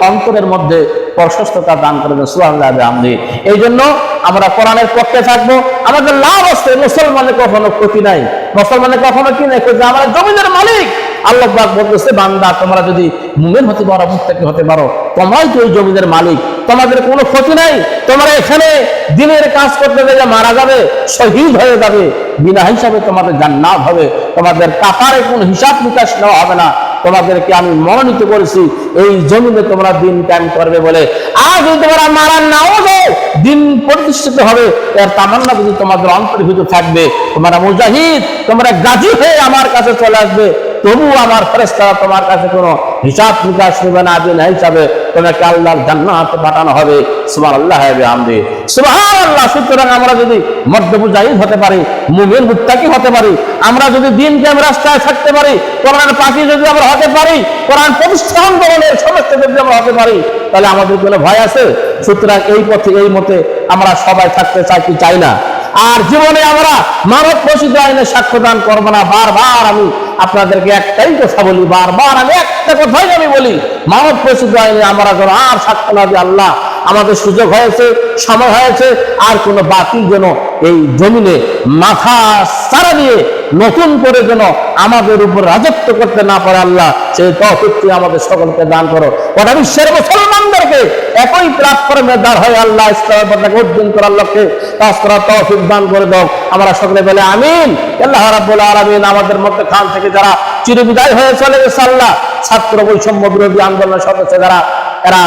অন্তরের মধ্যে প্রশস্ততা দান এই জন্য আমরা কোরআনের পক্ষে থাকব। আমাদের লাভ আছে মুসলমানের কখনো ক্ষতি নাই। মুসলমানের কখনো কি নাই? আমরা জমিনের মালিক আল্লাহ বলতেছে, বান্দা, তোমরা যদি মুমিন হতে পারো, মুত্তাকি হতে পারো তোমরাই তো ওই জমিনের মালিক, তোমাদের কোনো ক্ষতি নাই, তোমরা এখানে দিনের কাজ করতে গেলে মারা যাবে, শহীদ হয়ে যাবে, বিনা হিসাবে তোমাদের জান্নাত হবে, তোমাদের কাতারে কোনো হিসাব নিকাশ নেওয়া হবে না, তোমাদেরকে আমি মনোনীত করেছি, এই জমিনে তোমরা দিন কায়েম করবে বলে। আর যদি তোমরা মারা নাও যাও দিন প্রতিষ্ঠিত হবে, এর তামান্না যদি তোমাদের অন্তর্ভুক্ত থাকবে, তোমরা মুজাহিদ, তোমরা গাজী হয়ে আমার কাছে চলে আসবে তবু আমার ফেরেস্তারা তোমার কাছে কোনো হিসাব নিকাশ নেবে না, বিনা হিসাবে তোমাকে আল্লাহর জান্নাতে পাঠানো হবে। সুবহান আল্লাহ হবে আমদি সুবহান আল্লাহ সুতরাং আমরা যদি মধ্য মুজাহিদ হতে পারি, মুমিন মুত্তাকি হতে পারি, আমরা যদি দিন কেম রাস্তায় থাকতে পারি কোরআন পাখি যদি আমরা হতে পারি, কোরআন প্রতিষ্ঠা আন্দোলনের সমস্ত যদি আমরা হতে পারি, তাহলে আমাদের কোনো ভয় আছে? সুতরাং এই পথে, এই মতে আমরা সবাই থাকতে চাই কি চাই না? আর জীবনে আমরা মানব প্রসিদ্ধ আইনের সাক্ষ্য দান করব না। বারবার আমি আপনাদেরকে একটাই কথা বলি, বারবার আমি একটা কথাই আমি বলি, মানব প্রসিদ্ধ হয়নি আমরা যেন আর সাক্ষা না আল্লাহ আমাদের সুযোগ হয়েছে, সময় হয়েছে, আর কোনো বাতিল যেন এই জমিনে মাথা সারা দিয়ে নতুন করে যেন আমাদের উপর রাজত্ব করতে না পারে আল্লাহ, সেই তহফিকটি আমাদের সকলকে দান করো। গোটা বিশ্বের মুসলমানদেরকে একই প্ল্যাটফর্মে দাঁড় হয় আল্লাহ ইসলামের পতাকা উদ্দিন করার লক্ষ্যে তাছাড়া তহফিক দান করে দাও। আমরা সকলে বলে আমিন। আল্লাহ রাব্বুল আলামিন আমাদের মধ্যে খান থেকে যারা চিরবিদায় হয়ে চলে গেছে আল্লাহ, ছাত্র বৈষম্য বিরোধী আন্দোলনের সদস্য যারা, এরা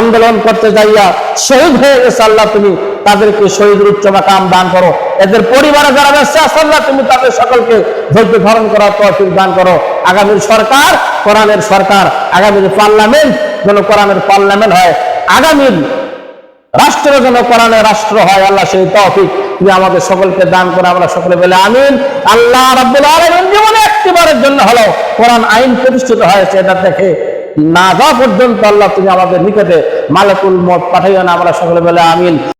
আন্দোলন করতে যাইয়া শহীদ হয়ে গেছে আল্লাহ, তুমি তাদেরকে শহীদের উচ্চ মাকাম দান করো। এদের পরিবারে যারা ব্যস্ত আছে আল্লাহ তুমি তাদের সকলকে ধৈর্য ধারণ করার তৌফিক দান করো। আগামীর সরকার, কোরআনের সরকার, আগামীর পার্লামেন্ট যেন কোরআনের পার্লামেন্ট হয়। আগামীর রাষ্ট্র যেন কোরআনের রাষ্ট্র হয়, আল্লাহ সেই তহফিক তুমি আমাদের সকলকে দান করে। আমরা সকলে বলে আমিন। আল্লাহ রাব্বুল আলামিন জীবনে একটিবারের জন্য হলো কোরআন আইন প্রতিষ্ঠিত হয়েছে, এটা দেখে না যাওয়া পর্যন্ত আল্লাহ তুমি আমাদের নিকটে মালাকুল মত পাঠাইও না। আমরা সকলে বলে আমিন।